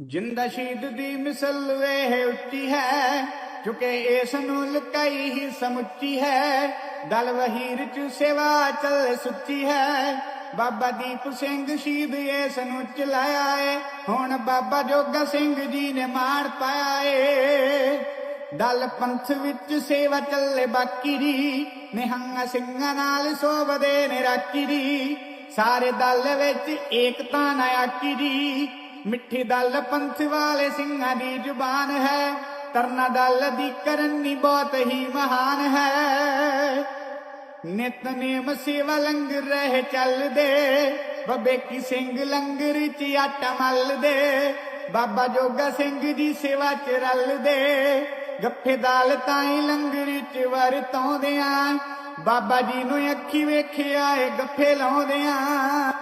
ਜਿੰਦਾ ਸ਼ਹੀਦ ਦੀ ਮਿਸਲ ਵੇਹ ਉੱਚੀ ਹੈ, ਚੁਕੇ ਇਸ ਨੂੰ ਲੁਕਾਈ ਹੀ ਸਮੁੱਚੀ ਹੈ। ਦਲ ਵਹੀਰ ਚ ਸੇਵਾ ਚੱਲ ਸੁੱਚੀ ਹੈ। ਬਾਬਾ ਦੀਪ ਸਿੰਘ ਸ਼ਹੀਦ ਇਸ ਨੂੰ ਚਲਾਇਆ ਏ। ਹੁਣ ਬਾਬਾ ਜੋਗਾ ਸਿੰਘ ਜੀ ਨੇ ਮਾਰ ਪਾਇਆ ਏ। ਦਲ ਪੰਥ ਵਿੱਚ ਸੇਵਾ ਚੱਲੇ ਬਾਕੀ ਦੀ, ਨਿਹੰਗ ਸਿੰਘਾਂ ਨਾਲ ਸੋਭਦੇ ਨੇ ਰਾਖੀ ਦੀ। ਸਾਰੇ ਦਲ ਵਿੱਚ ਏਕਤਾ ਨਾ ਆਕੀ ਦੀ ਮਿੱਠੀ ਦਲ ਪੰਥ ਵਾਲੇ ਸਿੰਘਾਂ ਦੀ ਜ਼ੁਬਾਨ ਹੈ। ਤਰਨਾ ਦਲ ਦੀ ਕਰਨੀ ਬਹੁਤ ਹੀ ਮਹਾਨ ਹੈ। ਨਿਤਨੇਮ ਸੇਵਾ ਲੰਗਰ ਰਹਿ ਚੱਲਦੇ। ਬੱਬੇ ਕੀ ਸਿੰਘ ਲੰਗਰ ਚ ਆਟਾ ਮਲਦੇ। ਬਾਬਾ ਜੋਗਾ ਸਿੰਘ ਦੀ ਸੇਵਾ ਚ ਰਲਦੇ। ਗੱਫੇ ਦਾਲ ਤਾਈ ਲੰਗਰ ਚ ਵਰਤੋਂਦੇ ਆ ਬਾਬਾ ਜੀ ਨੂੰ ਅੱਖੀ ਵੇਖਿਆ ਏ, ਗੱਫੇ ਲਾਉਂਦੇ ਆ